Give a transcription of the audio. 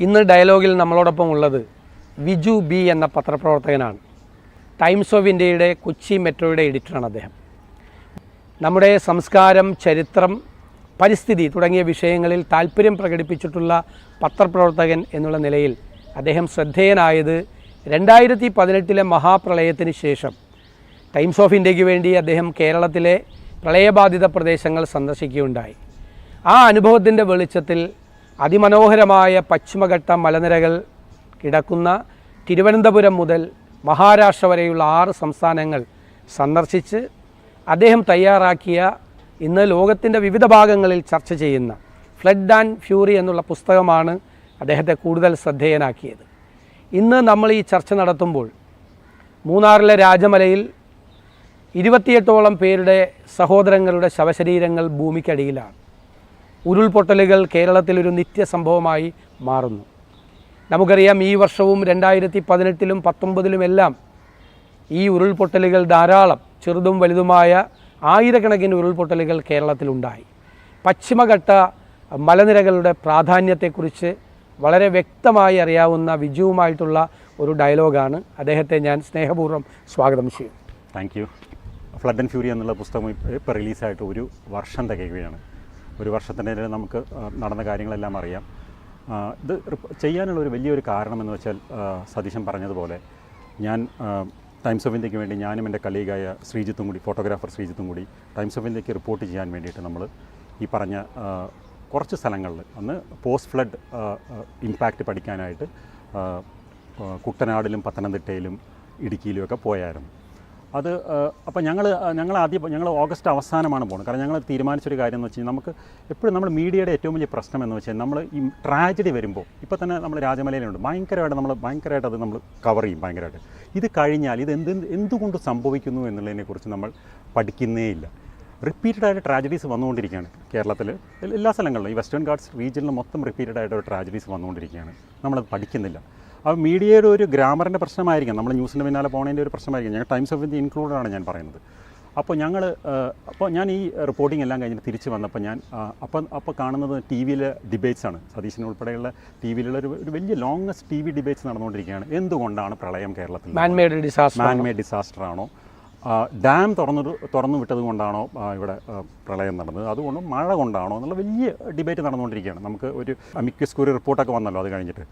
ഇന്ന് ഡയലോഗിൽ നമ്മളോടൊപ്പം ഉള്ളത് വിജു ബി എന്ന പത്രപ്രവർത്തകനാണ്. ടൈംസ് ഓഫ് ഇന്ത്യയുടെ കൊച്ചി മെട്രോയുടെ എഡിറ്ററാണ് അദ്ദേഹം. നമ്മുടെ സംസ്കാരം ചരിത്രം പരിസ്ഥിതി തുടങ്ങിയ വിഷയങ്ങളിൽ താല്പര്യം പ്രകടിപ്പിച്ചിട്ടുള്ള പത്രപ്രവർത്തകൻ എന്നുള്ള നിലയിൽ അദ്ദേഹം ശ്രദ്ധേയനായത് രണ്ടായിരത്തി പതിനെട്ടിലെ മഹാപ്രളയത്തിന് ശേഷം. ടൈംസ് ഓഫ് ഇന്ത്യയ്ക്ക് വേണ്ടി അദ്ദേഹം കേരളത്തിലെ പ്രളയബാധിത പ്രദേശങ്ങൾ സന്ദർശിക്കുകയുണ്ടായി. ആ അനുഭവത്തിന്റെ വെളിച്ചത്തിൽ അതിമനോഹരമായ പശ്ചിമഘട്ട മലനിരകൾ കിടക്കുന്ന തിരുവനന്തപുരം മുതൽ മഹാരാഷ്ട്ര വരെയുള്ള ആറ് സംസ്ഥാനങ്ങൾ സന്ദർശിച്ച് അദ്ദേഹം തയ്യാറാക്കിയ ഇന്ന് ലോകത്തിന്റെ വിവിധ ഭാഗങ്ങളിൽ ചർച്ച ചെയ്യുന്ന ഫ്ലഡ് ആൻഡ് ഫ്യൂറി എന്നുള്ള പുസ്തകമാണ് അദ്ദേഹത്തെ കൂടുതൽ ശ്രദ്ധേയനാക്കിയത്. ഇന്ന് നമ്മൾ ഈ ചർച്ച നടത്തുമ്പോൾ മൂന്നാറിലെ രാജമലയിൽ ഇരുപത്തിയെട്ടോളം പേരുടെ സഹോദരങ്ങളുടെ ശവശരീരങ്ങൾ ഭൂമിക്കടിയിലാണ്. ഉരുൾപൊട്ടലുകൾ കേരളത്തിൽ ഒരു നിത്യസംഭവമായി മാറുന്നു. നമുക്കറിയാം ഈ വർഷവും രണ്ടായിരത്തി പതിനെട്ടിലും പത്തൊമ്പതിലുമെല്ലാം ഈ ഉരുൾപൊട്ടലുകൾ ധാരാളം ചെറുതും വലുതുമായ ആയിരക്കണക്കിന് ഉരുൾപൊട്ടലുകൾ കേരളത്തിലുണ്ടായി. പശ്ചിമഘട്ട മലനിരകളുടെ പ്രാധാന്യത്തെക്കുറിച്ച് വളരെ വ്യക്തമായി അറിയാവുന്ന വിജുവുമായിട്ടുള്ള ഒരു ഡയലോഗാണ് അദ്ദേഹത്തെ ഞാൻ സ്നേഹപൂർവം സ്വാഗതം ചെയ്യും thank you flood and fury എന്നുള്ള പുസ്തകം ഇപ്പോൾ റിലീസായിട്ട് ഒരു വർഷം തികയുകയാണ്. ഒരു വർഷത്തിനിടയിൽ നമുക്ക് നടന്ന കാര്യങ്ങളെല്ലാം അറിയാം. ഇത് ചെയ്യാനുള്ള ഒരു വലിയൊരു കാരണം എന്ന് വെച്ചാൽ സതീശൻ പറഞ്ഞതുപോലെ ഞാൻ ടൈംസ് ഓഫ് ഇന്ത്യയ്ക്ക് വേണ്ടി ഞാനും എന്റെ കലീഗായ ശ്രീജിത്തും കൂടി ഫോട്ടോഗ്രാഫർ ശ്രീജിത്തും കൂടി ടൈംസ് ഓഫ് ഇന്ത്യയ്ക്ക് റിപ്പോർട്ട് ചെയ്യാൻ വേണ്ടിയിട്ട് നമ്മൾ ഈ പറഞ്ഞ കുറച്ച് സ്ഥലങ്ങളിൽ അന്ന് പോസ്റ്റ് ഫ്ലഡ് ഇമ്പാക്റ്റ് പഠിക്കാനായിട്ട് കുട്ടനാടിലും പത്തനംതിട്ടയിലും ഇടുക്കിയിലുമൊക്കെ പോയായിരുന്നു. അത് അപ്പോൾ ഞങ്ങൾ ഞങ്ങൾ ആദ്യം ഞങ്ങൾ ഓഗസ്റ്റ് അവസാനമാണ് പോകുന്നത് കാരണം ഞങ്ങൾ തീരുമാനിച്ചൊരു കാര്യം എന്ന് വെച്ച് കഴിഞ്ഞാൽ നമുക്ക് എപ്പോഴും നമ്മൾ മീഡിയയുടെ ഏറ്റവും വലിയ പ്രശ്നം എന്ന് വെച്ചാൽ നമ്മൾ ഈ ട്രാജഡി വരുമ്പോൾ ഇപ്പോൾ തന്നെ നമ്മൾ രാജമലയിലുണ്ട്. ഭയങ്കരമായിട്ട് നമ്മൾ ഭയങ്കരമായിട്ട് അത് നമ്മൾ കവർ ചെയ്യും ഭയങ്കരമായിട്ട്. ഇത് കഴിഞ്ഞാൽ ഇത് എന്ത് എന്തുകൊണ്ട് സംഭവിക്കുന്നു എന്നുള്ളതിനെക്കുറിച്ച് നമ്മൾ പഠിക്കുന്നേ ഇല്ല റിപ്പീറ്റഡ് ആയിട്ട് ട്രാജഡീസ് വന്നുകൊണ്ടിരിക്കുകയാണ് കേരളത്തിൽ എല്ലാ സ്ഥലങ്ങളിലും. ഈ വെസ്റ്റേൺ ഗാർഡ്സ് റീജിയനിൽ മൊത്തം റിപ്പീറ്റഡ് ആയിട്ട് ട്രാജഡീസ് വന്നുകൊണ്ടിരിക്കുകയാണ്. നമ്മളത് പഠിക്കുന്നില്ല. അപ്പോൾ മീഡിയയുടെ ഒരു ഗ്രാമറിന്റെ പ്രശ്നമായിരിക്കും. നമ്മൾ ന്യൂസിന്റെ പിന്നാലെ പോകുന്നതിന്റെ ഒരു പ്രശ്നമായിരിക്കും. ഞങ്ങൾ ടൈംസ് ഓഫ് ഇന്ത്യ ഇൻക്ലൂഡഡ് ആണ് ഞാൻ പറയുന്നത്. അപ്പോൾ ഞങ്ങൾ അപ്പോൾ ഞാൻ ഈ റിപ്പോർട്ടിംഗ് എല്ലാം കഴിഞ്ഞിട്ട് തിരിച്ച് വന്നപ്പോൾ ഞാൻ അപ്പം അപ്പോൾ കാണുന്നത് ടി വിയിലെ ഡിബേറ്റ്സ് ആണ്. സതീശൻ ഉൾപ്പെടെയുള്ള ടി വിയിലുള്ള ഒരു ഒരു വലിയ ലോങ്ങസ്റ്റ് ടി വി ഡിബേറ്റ്സ് നടന്നുകൊണ്ടിരിക്കുകയാണ്. എന്തുകൊണ്ടാണ് പ്രളയം കേരളത്തിൽ മാൻമേഡ് ഡിസാസ്റ്റർ മാൻമേഡ് ഡിസാസ്റ്റർ ആണോ? ഡാം തുറന്നു തുറന്നു വിട്ടത് കൊണ്ടാണോ ഇവിടെ പ്രളയം നടന്നത്? അതുകൊണ്ട് മഴ കൊണ്ടാണോ എന്നുള്ള വലിയ ഡിബേറ്റ് നടന്നുകൊണ്ടിരിക്കുകയാണ്. നമുക്ക് ഒരു അമിക്വസ് ക്യൂറി റിപ്പോർട്ടൊക്കെ വന്നല്ലോ അത് കഴിഞ്ഞിട്ട്.